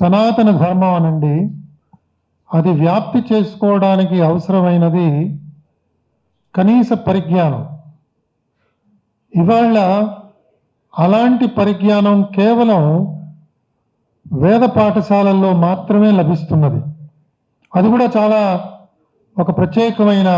సనాతన ధర్మం అనండి. అది వ్యాప్తి చేసుకోవడానికి అవసరమైనది కనీస పరిజ్ఞానం. ఇవాళ అలాంటి పరిజ్ఞానం కేవలం వేద పాఠశాలల్లో మాత్రమే లభిస్తున్నది. అది కూడా చాలా ఒక ప్రత్యేకమైన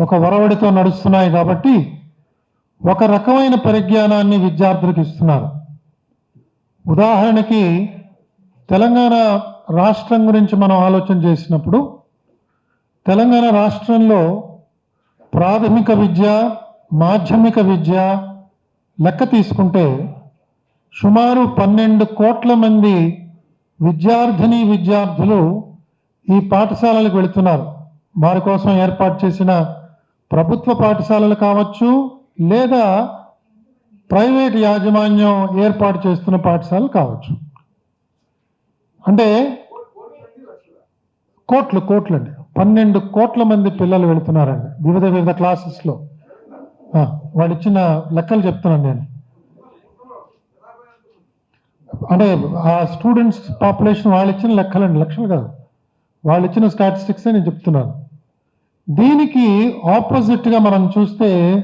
ఒక వరవడితో నడుస్తున్నాయి కాబట్టి ఒక రకమైన పరిజ్ఞానాన్ని విద్యార్థులకు ఇస్తున్నారు. ఉదాహరణకి తెలంగాణ రాష్ట్రం గురించి మనం ఆలోచన చేసినప్పుడు తెలంగాణ రాష్ట్రంలో ప్రాథమిక విద్య మాధ్యమిక విద్య లెక్క తీసుకుంటే సుమారు పన్నెండు కోట్ల మంది విద్యార్థిని విద్యార్థులు ఈ పాఠశాలలకు వెళుతున్నారు. వారి కోసం ఏర్పాటు చేసిన ప్రభుత్వ పాఠశాలలు కావచ్చు లేదా ప్రైవేట్ యాజమాన్యం ఏర్పాటు చేస్తున్న పాఠశాలలు కావచ్చు. అంటే కోట్లు కోట్లు అండి పన్నెండు కోట్ల మంది పిల్లలు వెళుతున్నారండి. వివిధ వివిధ క్లాసెస్లో. వాళ్ళు ఇచ్చిన లెక్కలు చెప్తున్నాను నేను. అంటే ఆ స్టూడెంట్స్ పాపులేషన్ వాళ్ళు ఇచ్చిన లెక్కలండి. లక్షలు కాదు. వాళ్ళు ఇచ్చిన స్టాటిస్టిక్స్ నేను చెప్తున్నాను. దీనికి ఆపోజిట్గా మనం చూస్తే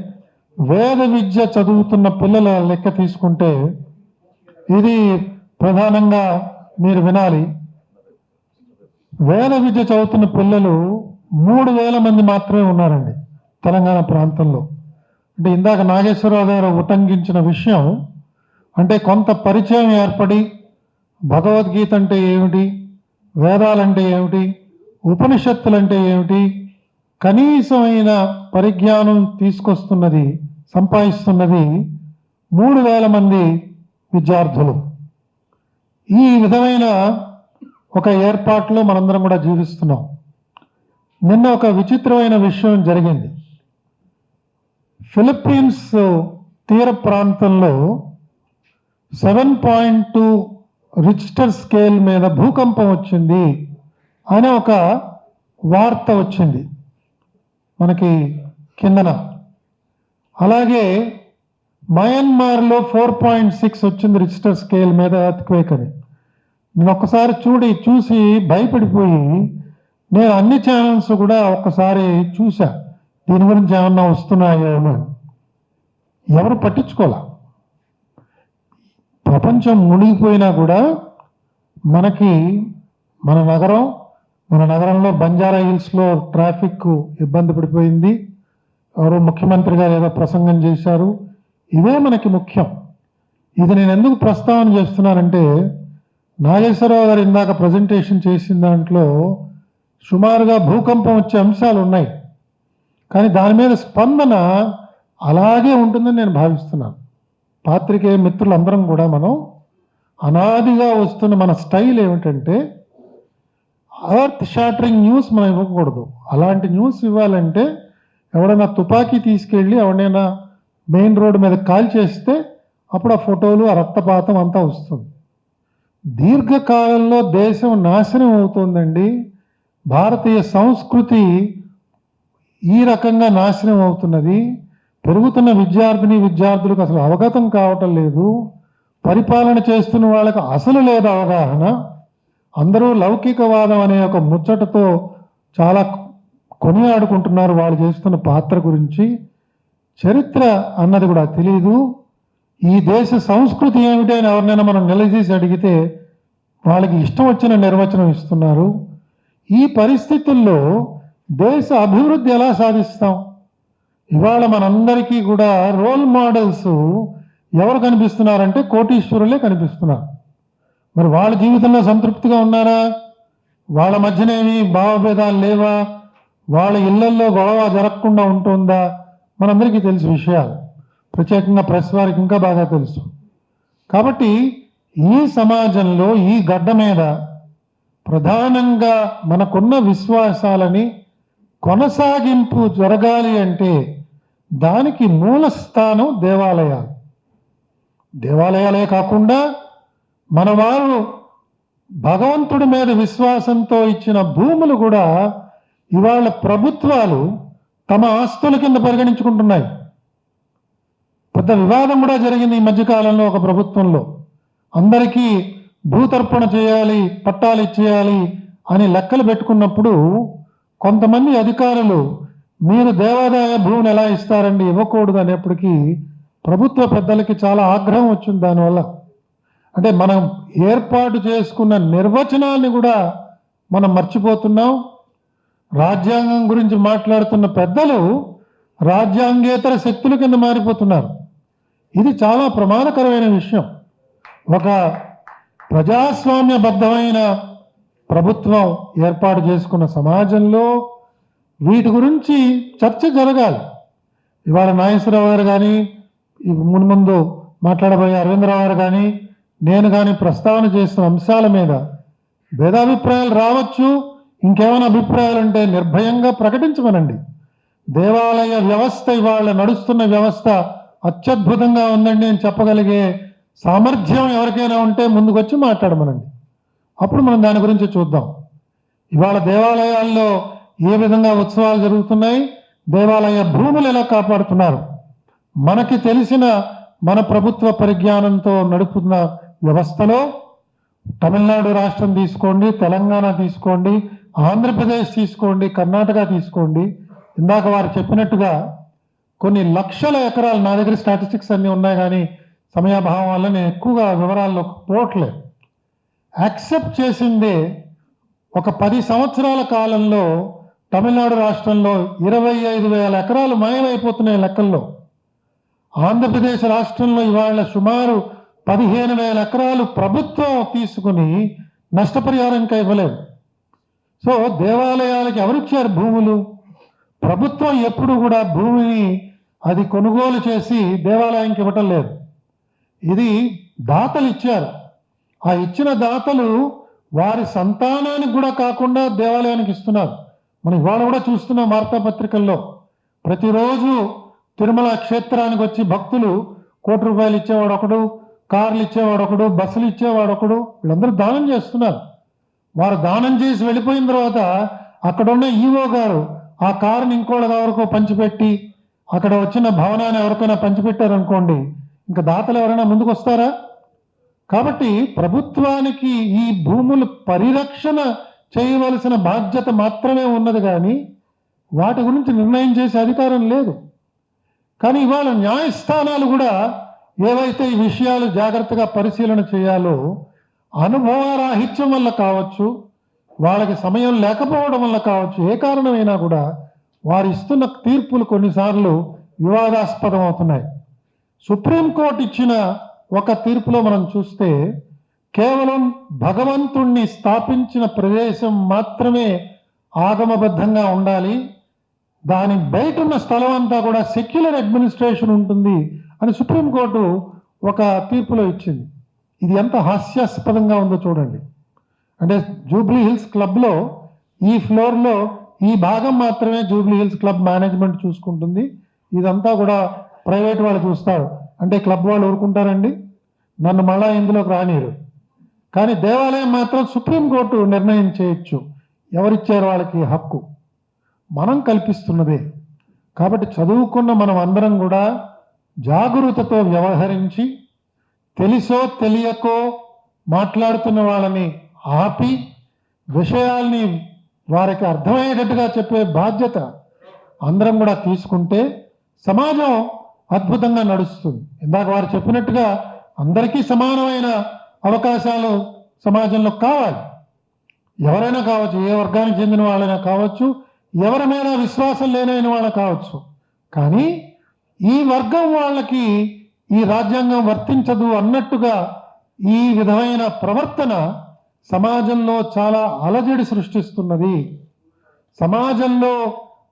వేద విద్య చదువుతున్న పిల్లల లెక్క తీసుకుంటే ఇది ప్రధానంగా మీరు వినాలి. వేల విద్య చదువుతున్న పిల్లలు మూడు వేల మంది మాత్రమే ఉన్నారండి తెలంగాణ ప్రాంతంలో. అంటే ఇందాక నాగేశ్వరరావు గారు ఉటంకించిన విషయం అంటే కొంత పరిచయం ఏర్పడి భగవద్గీత అంటే ఏమిటి వేదాలంటే ఏమిటి ఉపనిషత్తులు అంటే ఏమిటి కనీసమైన పరిజ్ఞానం తీసుకొస్తున్నది సంపాదిస్తున్నది మూడు వేల మంది విద్యార్థులు. ఈ విధమైన ఒక ఏర్పాట్లో మనందరం కూడా జీవిస్తున్నాం. నిన్న ఒక విచిత్రమైన విషయం జరిగింది. ఫిలిప్పీన్స్ తీర ప్రాంతంలో seven point two register scale మీద భూకంపం వచ్చింది అనే ఒక వార్త వచ్చింది మనకి కిందన. అలాగే మయన్మార్లో ఫోర్ పాయింట్ సిక్స్ వచ్చింది రిజిస్టర్ స్కేల్ మీద ఎర్త్క్వేక్ అని. నేను ఒక్కసారి చూడి చూసి భయపడిపోయి నేను అన్ని ఛానల్స్ కూడా ఒక్కసారి చూసా దీని గురించి ఏమన్నా వస్తున్నాయో అని ఎవరు పట్టించుకోలే? ప్రపంచం మునిగిపోయినా కూడా మనకి మన నగరం మన నగరంలో బంజారా హిల్స్లో ట్రాఫిక్ ఇబ్బంది పడిపోయింది. ఎవరో ముఖ్యమంత్రి గారు ఏదో ప్రసంగం చేశారు. ఇవే మనకి ముఖ్యం. ఇది నేను ఎందుకు ప్రస్తావన చేస్తున్నానంటే నాగేశ్వరరావు గారు ఇందాక ప్రజెంటేషన్ చేసిన దాంట్లో సుమారుగా భూకంపం వచ్చే అంశాలు ఉన్నాయి. కానీ దాని మీద స్పందన అలాగే ఉంటుందని నేను భావిస్తున్నాను. పాత్రికేయ మిత్రులందరం కూడా మనం అనాదిగా వస్తున్న మన స్టైల్ ఏమిటంటే అర్త్ షాటరింగ్ న్యూస్ మనం ఇవ్వకూడదు. అలాంటి న్యూస్ ఇవ్వాలంటే ఎవడైనా తుపాకీ తీసుకెళ్ళి ఎవడైనా మెయిన్ రోడ్డు మీద కాల్ చేస్తే అప్పుడు ఆ ఫోటోలు ఆ రక్తపాతం అంతా వస్తుంది. దీర్ఘకాలంలో దేశం నాశనం అవుతుందండి. భారతీయ సంస్కృతి ఈ రకంగా నాశనం అవుతున్నది. పెరుగుతున్న విద్యార్థిని విద్యార్థులకు అసలు అవగతం కావటం లేదు. పరిపాలన చేస్తున్న వాళ్ళకి అసలు లేదు అవగాహన. అందరూ లౌకికవాదం అనే ఒక ముచ్చటతో చాలా కొనియాడుకుంటున్నారు వాళ్ళు చేస్తున్న పాత్ర గురించి. చరిత్ర అన్నది కూడా తెలియదు ఈ దేశ సంస్కృతి ఏమిటి అని ఎవరినైనా మనం నిలదీసి అడిగితే వాళ్ళకి ఇష్టం వచ్చిన నిర్వచనం ఇస్తున్నారు. ఈ పరిస్థితుల్లో దేశ అభివృద్ధి ఎలా సాధిస్తాం? ఇవాళ మనందరికీ కూడా రోల్ మోడల్స్ ఎవరు కనిపిస్తున్నారంటే కోటీశ్వరులే కనిపిస్తున్నారు. మరి వాళ్ళ జీవితంలో సంతృప్తిగా ఉన్నారా? వాళ్ళ మధ్యనేమి భావభేదాలు లేవా? వాళ్ళ ఇళ్ళల్లో గొడవ జరగకుండా ఉంటుందా? మనందరికీ తెలుసు విషయాలు. ప్రత్యేకంగా ప్రెస్ వారికి ఇంకా బాగా తెలుసు. కాబట్టి ఈ సమాజంలో ఈ గడ్డ మీద ప్రధానంగా మనకున్న విశ్వాసాలని కొనసాగింపు జరగాలి అంటే దానికి మూల స్థానం దేవాలయాలు. దేవాలయాలే కాకుండా మన వారు భగవంతుడి మీద విశ్వాసంతో ఇచ్చిన భూములు కూడా ఇవాళ ప్రభుత్వాలు తమ ఆస్తుల కింద పరిగణించుకుంటున్నాయి. పెద్ద వివాదం కూడా జరిగింది ఈ మధ్యకాలంలో ఒక ప్రభుత్వంలో. అందరికీ భూతర్పణ చేయాలి పట్టాలు ఇచ్చేయాలి అని లెక్కలు పెట్టుకున్నప్పుడు కొంతమంది అధికారులు మీరు దేవాదాయ భూమిని ఎలా ఇస్తారండి? ఇవ్వకూడదు అనేప్పటికీ ప్రభుత్వ పెద్దలకి చాలా ఆగ్రహం వచ్చింది దానివల్ల. అంటే మనం ఏర్పాటు చేసుకున్న నిర్వచనాన్ని కూడా మనం మర్చిపోతున్నాం. రాజ్యాంగం గురించి మాట్లాడుతున్న పెద్దలు రాజ్యాంగేతర శక్తుల కింద మారిపోతున్నారు. ఇది చాలా ప్రమాదకరమైన విషయం. ఒక ప్రజాస్వామ్యబద్ధమైన ప్రభుత్వం ఏర్పాటు చేసుకున్న సమాజంలో వీటి గురించి చర్చ జరగాలి. ఇవాళ నాగేశ్వరరావు గారు కానీ మున్ముందు మాట్లాడబోయే అరవిందరావు గారు కానీ నేను కానీ ప్రస్తావన చేసిన అంశాల మీద భేదాభిప్రాయాలు రావచ్చు ఇంకేమైనా అభిప్రాయాలు ఉంటే నిర్భయంగా ప్రకటించమనండి. దేవాలయ వ్యవస్థ ఇవాళ నడుస్తున్న వ్యవస్థ అత్యద్భుతంగా ఉందండి అని చెప్పగలిగే సామర్థ్యం ఎవరికైనా ఉంటే ముందుకొచ్చి మాట్లాడమనండి. అప్పుడు మనం దాని గురించి చూద్దాం. ఇవాళ దేవాలయాల్లో ఏ విధంగా ఉత్సవాలు జరుగుతున్నాయి? దేవాలయ భూములు ఎలా కాపాడుతున్నారు? మనకి తెలిసిన మన ప్రభుత్వ పరిజ్ఞానంతో నడుపుతున్న వ్యవస్థలో తమిళనాడు రాష్ట్రం తీసుకోండి తెలంగాణ తీసుకోండి ఆంధ్రప్రదేశ్ తీసుకోండి కర్ణాటక తీసుకోండి. ఇందాక వారు చెప్పినట్టుగా కొన్ని లక్షల ఎకరాలు నా దగ్గర స్టాటిస్టిక్స్ అన్నీ ఉన్నాయి కానీ సమయాభావం వల్ల నేను ఎక్కువగా వివరాల్లో పోవట్లేదు. యాక్సెప్ట్ చేసిందే ఒక పది సంవత్సరాల కాలంలో తమిళనాడు రాష్ట్రంలో ఇరవై ఐదు వేల ఎకరాలు మాయమైపోతున్నాయి లెక్కల్లో. ఆంధ్రప్రదేశ్ రాష్ట్రంలో ఇవాళ సుమారు పదిహేను వేల ఎకరాలు ప్రభుత్వం తీసుకుని నష్టపరిహారం ఇవ్వలేదు. సో దేవాలయాలకి ఎవరిచ్చారు భూములు? ప్రభుత్వం ఎప్పుడు కూడా భూమిని అది కొనుగోలు చేసి దేవాలయానికి ఇవ్వటం లేదు. ఇది దాతలు ఇచ్చారు. ఆ ఇచ్చిన దాతలు వారి సంతానానికి కూడా కాకుండా దేవాలయానికి ఇస్తున్నారు. మనం ఇవాళ కూడా చూస్తున్నాం వార్తాపత్రికల్లో ప్రతిరోజు తిరుమల క్షేత్రానికి వచ్చి భక్తులు కోటి రూపాయలు ఇచ్చేవాడు ఒకడు కార్లు ఇచ్చేవాడు ఒకడు బస్సులు ఇచ్చేవాడు ఒకడు వీళ్ళందరూ దానం చేస్తున్నారు. వారు దానం చేసి వెళ్ళిపోయిన తర్వాత అక్కడున్న ఈవో గారు ఆ కారుని ఇంకోళ్ళ దగ్గరకు పంచిపెట్టి అక్కడ వచ్చిన భవనాన్ని ఎవరికైనా పంచిపెట్టారనుకోండి ఇంకా దాతలు ఎవరైనా ముందుకు వస్తారా కాబట్టి ప్రభుత్వానికి ఈ భూములు పరిరక్షణ చేయవలసిన బాధ్యత మాత్రమే ఉన్నది కానీ వాటి గురించి నిర్ణయం చేసే అధికారం లేదు. కానీ ఇవాళ న్యాయస్థానాలు కూడా ఏవైతే ఈ విషయాలు జాగ్రత్తగా పరిశీలన చేయాలో అనుభవరాహిత్యం వల్ల కావచ్చు వాళ్ళకి సమయం లేకపోవడం వల్ల కావచ్చు ఏ కారణమైనా కూడా వారు ఇస్తున్న తీర్పులు కొన్నిసార్లు వివాదాస్పదం అవుతున్నాయి సుప్రీంకోర్టు ఇచ్చిన ఒక తీర్పులో మనం చూస్తే కేవలం భగవంతుణ్ణి స్థాపించిన ప్రదేశం మాత్రమే ఆగమబద్ధంగా ఉండాలి. దాని బయట ఉన్న స్థలం అంతా కూడా సెక్యులర్ అడ్మినిస్ట్రేషన్ ఉంటుంది అని సుప్రీంకోర్టు ఒక తీర్పులో ఇచ్చింది. ఇది ఎంత హాస్యాస్పదంగా ఉందో చూడండి. అంటే జూబ్లీ హిల్స్ క్లబ్లో ఈ ఫ్లోర్లో ఈ భాగం మాత్రమే జూబ్లీ హిల్స్ క్లబ్ మేనేజ్మెంట్ చూసుకుంటుంది. ఇదంతా కూడా ప్రైవేట్ వాళ్ళు చూస్తారు. అంటే క్లబ్ వాళ్ళు ఊరుకుంటారండి. నన్ను మళ్ళా ఇందులోకి రానిరు. కానీ దేవాలయం మాత్రం సుప్రీంకోర్టు నిర్ణయం చేయొచ్చు. ఎవరిచ్చారు వాళ్ళకి హక్కు? మనం కల్పిస్తున్నదే. కాబట్టి చదువుకున్న మనం అందరం కూడా జాగరూకతతో వ్యవహరించి తెలిసో తెలియకో మాట్లాడుతున్న వాళ్ళని ఆపి విషయాల్ని వారికి అర్థమయ్యేటట్టుగా చెప్పే బాధ్యత అందరం కూడా తీసుకుంటే సమాజం అద్భుతంగా నడుస్తుంది. ఇందాక వారు చెప్పినట్టుగా అందరికీ సమానమైన అవకాశాలు సమాజంలో కావాలి. ఎవరైనా కావచ్చు ఏ వర్గానికి చెందిన వాళ్ళైనా కావచ్చు ఎవరి మీద విశ్వాసం లేనైన వాళ్ళు కావచ్చు. కానీ ఈ వర్గం వాళ్ళకి ఈ రాజ్యాంగం వర్తించదు అన్నట్టుగా ఈ విధమైన ప్రవర్తన సమాజంలో చాలా అలజడి సృష్టిస్తున్నది. సమాజంలో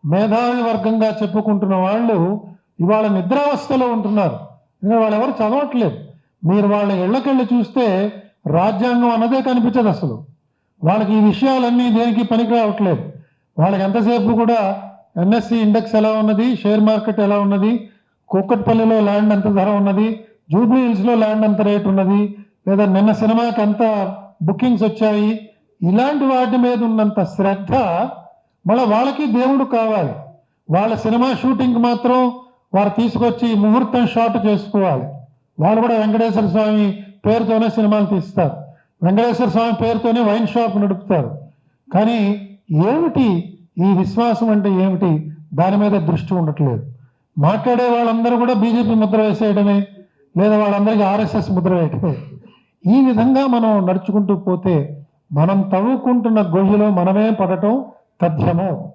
మేధావి వర్గంగా చెప్పుకుంటున్న వాళ్ళు ఇవాళ నిద్రావస్థలో ఉంటున్నారు. ఎందుకంటే వాళ్ళు ఎవరు చదవట్లేదు. మీరు వాళ్ళ ఇళ్ళకెళ్ళి చూస్తే రాజ్యాంగం అన్నదే కనిపించదు అసలు. వాళ్ళకి ఈ విషయాలన్నీ దేనికి పనికి రావట్లేదు. వాళ్ళకి ఎంతసేపు కూడా ఎన్ఎస్సి ఇండెక్స్ ఎలా ఉన్నది షేర్ మార్కెట్ ఎలా ఉన్నది కూకట్పల్లిలో ల్యాండ్ ఎంత ధర ఉన్నది జూబ్లీ హిల్స్లో ల్యాండ్ ఎంత రేట్ ఉన్నది లేదా నిన్న సినిమాకి ఎంత బుకింగ్స్ వచ్చాయి. ఇలాంటి వాటి మీద ఉన్నంత శ్రద్ధ మళ్ళీ వాళ్ళకి దేవుడు కావాలి. వాళ్ళ సినిమా షూటింగ్ మాత్రం వారు తీసుకొచ్చి ముహూర్తం షాట్ చేసుకోవాలి. వాళ్ళు కూడా వెంకటేశ్వర స్వామి పేరుతోనే సినిమాలు తీస్తారు. వెంకటేశ్వర స్వామి పేరుతోనే వైన్ షాప్ నడుపుతారు. కానీ ఏమిటి ఈ విశ్వాసం అంటే ఏమిటి? దాని మీద దృష్టి ఉండట్లేదు. మాట్లాడే వాళ్ళందరూ కూడా బీజేపీ ముద్ర వేసేయడమే లేదా వాళ్ళందరికీ ఆర్ఎస్ఎస్ ముద్ర వేయటమే ఈ విధంగా మనం నడుచుకుంటూ పోతే మనం తవ్వుకుంటున్న గొయ్యిలో మనమే పడటం తథ్యము.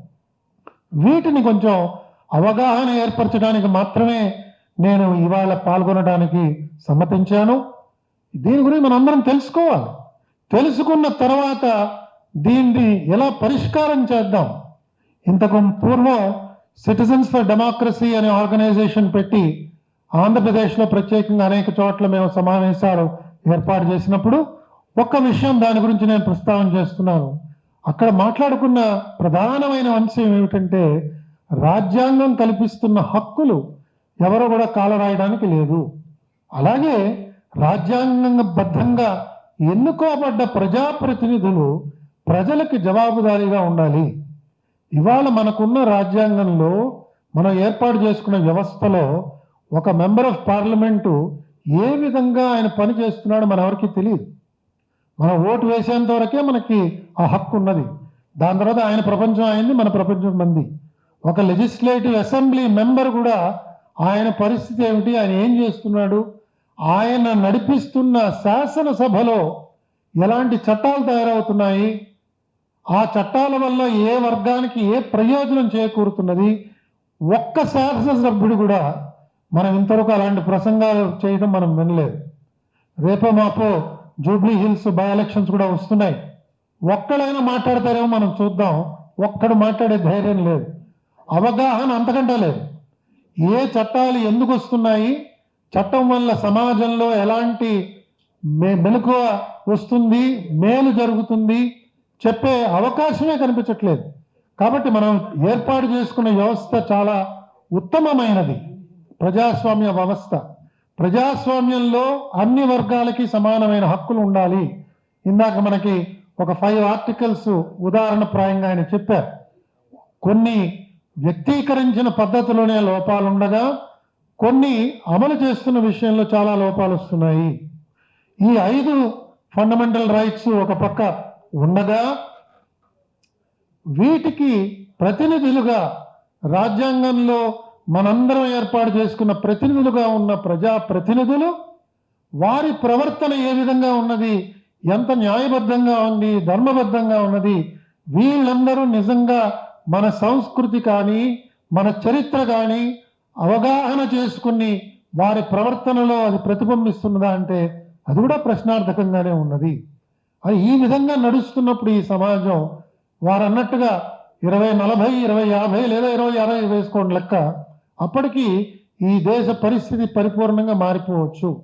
వీటిని కొంచెం అవగాహన ఏర్పరచడానికి మాత్రమే నేను ఇవాళ పాల్గొనడానికి సమ్మతించాను. దీని గురించి మనందరం తెలుసుకోవాలి. తెలుసుకున్న తర్వాత దీన్ని ఎలా పరిష్కారం చేద్దాం? ఇంతకు పూర్వం సిటిజన్స్ ఫర్ డెమోక్రసీ అనే ఆర్గనైజేషన్ పెట్టి ఆంధ్రప్రదేశ్లో ప్రత్యేకంగా అనేక చోట్ల మేము సమావేశాలు ఏర్పాటు చేసినప్పుడు ఒక్క విషయం దాని గురించి నేను ప్రస్తావన చేస్తున్నాను. అక్కడ మాట్లాడుకున్న ప్రధానమైన అంశం ఏమిటంటే రాజ్యాంగం కల్పిస్తున్న హక్కులు ఎవరు కూడా కాలరాయడానికి లేదు. అలాగే రాజ్యాంగబద్ధంగా ఎన్నుకోబడ్డ ప్రజాప్రతినిధులు ప్రజలకు జవాబుదారీగా ఉండాలి. ఇవాళ మనకున్న రాజ్యాంగంలో మనం ఏర్పాటు చేసుకున్న వ్యవస్థలో ఒక మెంబర్ ఆఫ్ పార్లమెంటు ఏ విధంగా ఆయన పని చేస్తున్నాడో మన ఎవరికి తెలియదు. మనం ఓటు వేసేంత వరకే మనకి ఆ హక్కు ఉన్నది. దాని తర్వాత ఆయన ప్రపంచం అయింది మన ప్రపంచం మంది. ఒక లెజిస్లేటివ్ అసెంబ్లీ మెంబర్ కూడా ఆయన పరిస్థితి ఏమిటి? ఆయన ఏం చేస్తున్నాడు? ఆయన నడిపిస్తున్న శాసనసభలో ఎలాంటి చట్టాలు తయారవుతున్నాయి? ఆ చట్టాల వల్ల ఏ వర్గానికి ఏ ప్రయోజనం చేకూరుతున్నది? ఒక్క శాసనసభ్యుడు కూడా మనం ఇంతవరకు అలాంటి ప్రసంగాలు చేయడం మనం వినలేదు. రేపో మాపో జూబ్లీ హిల్స్ బై ఎలక్షన్స్ కూడా వస్తున్నాయి. ఒక్కడైనా మాట్లాడతారేమో మనం చూద్దాం. ఒక్కడు మాట్లాడే ధైర్యం లేదు. అవగాహన అంతకంటే లేదు. ఏ చట్టాలు ఎందుకు వస్తున్నాయి? చట్టం వల్ల సమాజంలో ఎలాంటి మే మెలకువ వస్తుంది? మేలు జరుగుతుంది? చెప్పే అవకాశమే కనిపించట్లేదు. కాబట్టి మనం ఏర్పాటు చేసుకున్న వ్యవస్థ చాలా ఉత్తమమైనది. ప్రజాస్వామ్య వ్యవస్థ. ప్రజాస్వామ్యంలో అన్ని వర్గాలకి సమానమైన హక్కులు ఉండాలి. ఇందాక మనకి ఒక ఫైవ్ ఆర్టికల్స్ ఉదాహరణ ప్రాయంగా ఆయన చెప్పారు. కొన్ని వ్యక్తీకరించిన పద్ధతిలోనే లోపాలు ఉండగా కొన్ని అమలు చేస్తున్న విషయంలో చాలా లోపాలు వస్తున్నాయి. ఈ ఐదు ఫండమెంటల్ రైట్స్ ఒక పక్క ఉండగా వీటికి ప్రతినిధులుగా రాజ్యాంగంలో మనందరం ఏర్పాటు చేసుకున్న ప్రతినిధులుగా ఉన్న ప్రజా ప్రతినిధులు వారి ప్రవర్తన ఏ విధంగా ఉన్నది ఎంత న్యాయబద్ధంగా ఉంది ధర్మబద్ధంగా ఉన్నది వీళ్ళందరూ నిజంగా మన సంస్కృతి కానీ మన చరిత్ర కానీ అవగాహన చేసుకుని వారి ప్రవర్తనలో అది ప్రతిబింబిస్తున్నదా అంటే అది కూడా ప్రశ్నార్థకంగానే ఉన్నది. అది ఈ విధంగా నడుస్తున్నప్పుడు ఈ సమాజం వారు అన్నట్టుగా ఇరవై నలభై ఇరవై యాభై లేదా ఇరవై అరవై వేసుకోండి లెక్క. అప్పటికి ఈ దేశ పరిస్థితి పరిపూర్ణంగా మారిపోవచ్చు.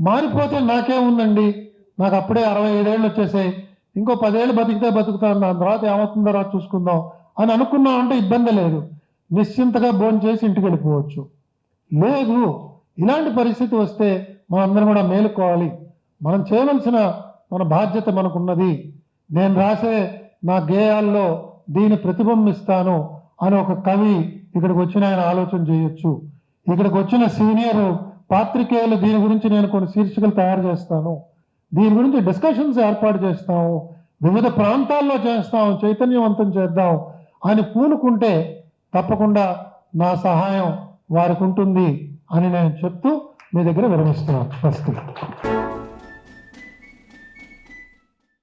మారిపోతే నాకేముందండి నాకు అప్పుడే అరవై ఏడేళ్ళు వచ్చేసాయి. ఇంకో పదేళ్ళు బతికితే బతుకుతాను. దాని తర్వాత ఏమవుతుందో తర్వాత చూసుకుందాం అని అనుకున్నాం అంటే ఇబ్బంది లేదు. నిశ్చింతగా భోజనం చేసి ఇంటికి వెళ్ళిపోవచ్చు. లేదు ఇలాంటి పరిస్థితి వస్తే మనందరం కూడా మేలుకోవాలి. మనం చేయవలసిన మన బాధ్యత మనకున్నది. నేను రాసే నా గేయాల్లో దీన్ని ప్రతిబింబిస్తాను అని ఒక కవి ఇక్కడికి వచ్చిన ఆయన ఆలోచన చేయొచ్చు. ఇక్కడికి వచ్చిన సీనియర్ పాత్రికేయులు దీని గురించి నేను కొన్ని శీర్షికలు తయారు చేస్తాను. దీని గురించి డిస్కషన్స్ ఏర్పాటు చేస్తాము. వివిధ ప్రాంతాల్లో చేస్తాం చైతన్యవంతం చేద్దాం అని పూనుకుంటే తప్పకుండా నా సహాయం వారికి ఉంటుంది అని నేను చెప్తూ మీ దగ్గర విరమిస్తున్నాను. ఫస్ట్